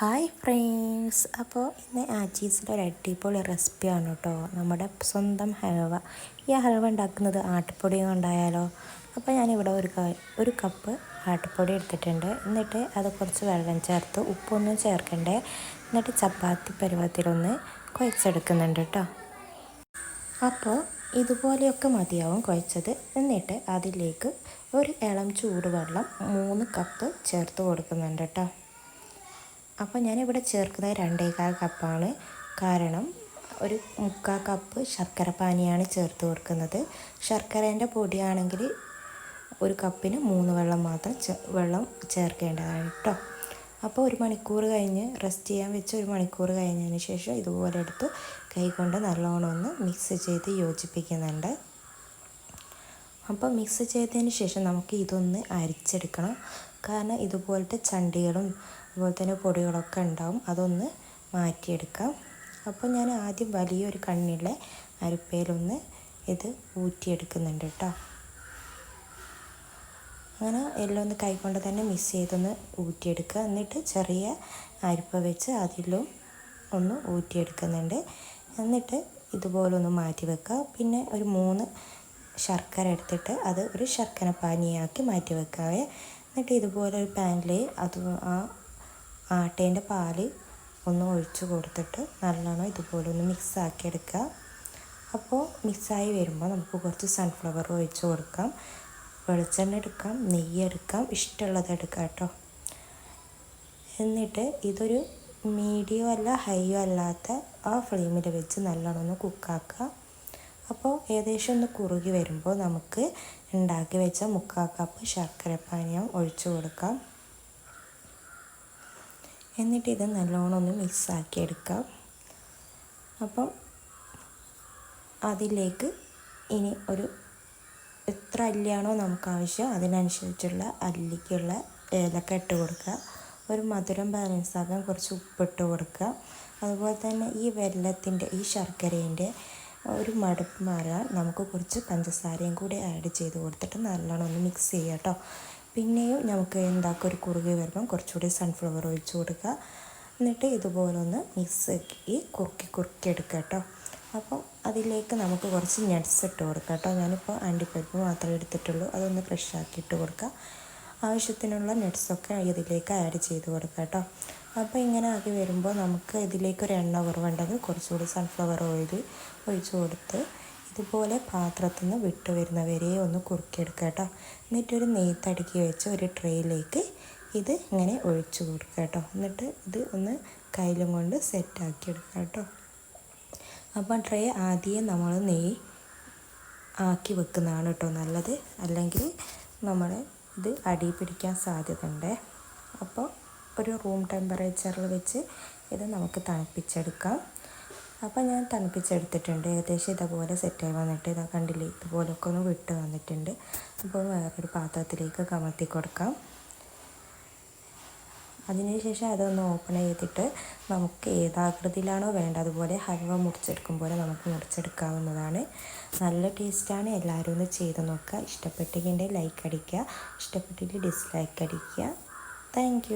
Hi friends അപ്പോൾ ഇന്ന് ആച്ചീസിന്റെ ഒരു അടിപൊളി റെസിപ്പിയാണ് കേട്ടോ. നമ്മുടെ സ്വന്തം ഹൽവ. ഈ ഹൽവ ഉണ്ടാക്കുന്നത് ആട്ടുപൊടി കൊണ്ടായാലോ അപ്പോൾ ഞാനിവിടെ ഒരു ഒരു കപ്പ് ആട്ടുപൊടി എടുത്തിട്ടുണ്ട്. എന്നിട്ട് അത് കുറച്ച് വെള്ളം ചേർത്ത് ഉപ്പൊന്നും ചേർക്കണ്ടേ. എന്നിട്ട് ചപ്പാത്തി പരുവത്തിലൊന്ന് കുഴച്ചെടുക്കുന്നുണ്ട് കേട്ടോ. അപ്പോൾ ഇതുപോലെയൊക്കെ മതിയാവും കുഴച്ചത്. എന്നിട്ട് അതിലേക്ക് ഒരു ഇളം ചൂടുവെള്ളം മൂന്ന് കപ്പ് ചേർത്ത് കൊടുക്കുന്നുണ്ട് കേട്ടോ. അപ്പോൾ ഞാനിവിടെ ചേർക്കുന്നത് രണ്ടേകാൽ കപ്പാണ്. കാരണം ഒരു മുക്കാൽ കപ്പ് ശർക്കര പാനിയാണ് ചേർത്ത് കൊടുക്കുന്നത്. ശർക്കരേന്റെ പൊടിയാണെങ്കിൽ ഒരു കപ്പിന് മൂന്ന് വെള്ളം മാത്രം വെള്ളം ചേർക്കേണ്ടതാണ് കേട്ടോ. അപ്പോൾ ഒരു മണിക്കൂർ കഴിഞ്ഞ് റെസ്റ്റ് ചെയ്യാൻ വെച്ച് ഒരു മണിക്കൂർ കഴിഞ്ഞതിന് ശേഷം ഇതുപോലെ എടുത്ത് കൈകൊണ്ട് നല്ലോണം ഒന്ന് മിക്സ് ചെയ്ത് യോജിപ്പിക്കുന്നുണ്ട്. അപ്പോൾ മിക്സ് ചെയ്തതിന് ശേഷം നമുക്ക് ഇതൊന്ന് അരിച്ചെടുക്കണം. കാരണം ഇതുപോലത്തെ ചണ്ടികളും അതുപോലെ തന്നെ പൊടികളൊക്കെ ഉണ്ടാവും. അതൊന്ന് മാറ്റിയെടുക്കാം. അപ്പോൾ ഞാൻ ആദ്യം വലിയൊരു കണ്ണിലെ അരിപ്പയിലൊന്ന് ഇത് ഊറ്റിയെടുക്കുന്നുണ്ട് കേട്ടോ. അങ്ങനെ എല്ലാം ഒന്ന് കൈകൊണ്ട് തന്നെ മിക്സ് ചെയ്തൊന്ന് ഊറ്റിയെടുക്കുക. എന്നിട്ട് ചെറിയ അരിപ്പ വെച്ച് അതിലും ഒന്ന് ഊറ്റിയെടുക്കുന്നുണ്ട്. എന്നിട്ട് ഇതുപോലെ ഒന്ന് മാറ്റി വെക്കുക. പിന്നെ ഒരു മൂന്ന് ശർക്കര എടുത്തിട്ട് അത് ഒരു ശർക്കര പാനീയമാക്കി മാറ്റി വെക്കാവേ. എന്നിട്ട് ഇതുപോലെ ഒരു പാനിൽ അത് ആ ആട്ടേന്റെ പാൽ ഒന്ന് ഒഴിച്ചു കൊടുത്തിട്ട് നല്ലോണം ഇതുപോലെ ഒന്ന് മിക്സ് ആക്കി എടുക്കുക. അപ്പോൾ മിക്സായി വരുമ്പോൾ നമുക്ക് കുറച്ച് സൺഫ്ലവർ ഒഴിച്ച് കൊടുക്കാം. വെളിച്ചെണ്ണ എടുക്കാം നെയ്യ് എടുക്കാം ഇഷ്ടമുള്ളത് എടുക്കാം കേട്ടോ. എന്നിട്ട് ഇതൊരു മീഡിയം അല്ല ഹൈയോ അല്ലാത്ത ആ ഫ്ലെയിമിൽ വെച്ച് നല്ലോണം ഒന്ന് കുക്കാക്കുക അപ്പോൾ ഏകദേശം ഒന്ന് കുറുകി വരുമ്പോൾ നമുക്ക് ഉണ്ടാക്കി വെച്ച മുക്കാൽ കപ്പ് ശർക്കര പാനീയം ഒഴിച്ചു കൊടുക്കാം. എന്നിട്ട് ഇത് നല്ലോണം ഒന്ന് മിക്സാക്കി എടുക്കാം. അപ്പം അതിലേക്ക് ഇനി ഒരു എത്ര അല്ലിയാണോ നമുക്ക് ആവശ്യം അതിനനുസരിച്ചുള്ള അല്ലിക്കുള്ള ഏലക്ക ഇട്ട് കൊടുക്കുക. ഒരു മധുരം ബാലൻസ് ആക്കാൻ കുറച്ച് ഉപ്പിട്ട് കൊടുക്കുക. അതുപോലെ തന്നെ ഈ വെല്ലത്തിന്റെ ഈ ശർക്കരേന്റെ ഒരു മടുപ്പ് മാറാൻ നമുക്ക് കുറച്ച് പഞ്ചസാരയും കൂടി ആഡ് ചെയ്ത് കൊടുത്തിട്ട് നല്ലോണം ഒന്ന് മിക്സ് ചെയ്യുക കേട്ടോ പിന്നെയും നമുക്ക് എന്താക്കുക ഒരു കുറുകി വരുമ്പം കുറച്ചുകൂടി സൺഫ്ലവർ ഒഴിച്ചു കൊടുക്കുക. എന്നിട്ട് ഇതുപോലെ ഒന്ന് മിക്സ് ആക്കി കുറുക്കി കുറുക്കി എടുക്കുക കേട്ടോ അപ്പോൾ അതിലേക്ക് നമുക്ക് കുറച്ച് നട്ട്സ് ഇട്ട് കൊടുക്കാം കേട്ടോ ഞാനിപ്പോൾ അണ്ടിപ്പരിപ്പ് മാത്രമേ എടുത്തിട്ടുള്ളൂ. അതൊന്ന് ഫ്രഷ് ആക്കിയിട്ട് കൊടുക്കുക. ആവശ്യത്തിനുള്ള നട്ട്സൊക്കെ ഇതിലേക്ക് ആഡ് ചെയ്ത് കൊടുക്കുക കേട്ടോ അപ്പോൾ ഇങ്ങനെ ആക്കി വരുമ്പോൾ നമുക്ക് ഇതിലേക്ക് ഒരു എണ്ണ കുറവുണ്ടെങ്കിൽ കുറച്ചുകൂടി സൺഫ്ലവർ ഓയിൽ ഒഴിച്ചു കൊടുത്ത് ഇതുപോലെ പാത്രത്തിൽ നിന്ന് വിട്ടു വരുന്നവരെ ഒന്ന് കുറുക്കിയെടുക്കുക കേട്ടോ. എന്നിട്ടൊരു നെയ്ത്തടുക്കി വെച്ച് ഒരു ട്രേയിലേക്ക് ഇത് ഇങ്ങനെ ഒഴിച്ചു കൊടുക്കുക കേട്ടോ. എന്നിട്ട് ഇത് ഒന്ന് കയ്യിലും കൊണ്ട് സെറ്റാക്കി എടുക്കുക കേട്ടോ. അപ്പോൾ ട്രേ ആദ്യം നമ്മൾ നെയ് ആക്കി വെക്കുന്നതാണ് കേട്ടോ നല്ലത്. അല്ലെങ്കിൽ നമ്മൾ ഇത് അടി പിടിക്കാൻ സാധ്യത ഉണ്ട് അപ്പോൾ ഒരു റൂം ടെമ്പറേച്ചറിൽ വെച്ച് ഇത് നമുക്ക് തണുപ്പിച്ചെടുക്കാം. അപ്പോൾ ഞാൻ തണുപ്പിച്ചെടുത്തിട്ടുണ്ട്. ഏകദേശം ഇതുപോലെ സെറ്റായി വന്നിട്ട് ഇതാ കണ്ടില്ലേ ഇതുപോലൊക്കെ ഒന്ന് വിട്ട് വന്നിട്ടുണ്ട്. അപ്പോൾ വേറൊരു പാത്രത്തിലേക്ക് കമത്തി കൊടുക്കാം. അതിനുശേഷം അതൊന്ന് ഓപ്പൺ ചെയ്തിട്ട് നമുക്ക് ഏതാകൃതിയിലാണോ വേണ്ടത് അതുപോലെ ഹൽവ മുറിച്ചെടുക്കും പോലെ നമുക്ക് മുറിച്ചെടുക്കാവുന്നതാണ്. നല്ല ടേസ്റ്റാണ് എല്ലാവരും ഒന്ന് ചെയ്ത് നോക്കുക. ഇഷ്ടപ്പെട്ടെങ്കിൽ ലൈക്ക് അടിക്കുക. ഇഷ്ടപ്പെട്ടിട്ട് ഡിസ്ലൈക്ക് അടിക്കുക. താങ്ക്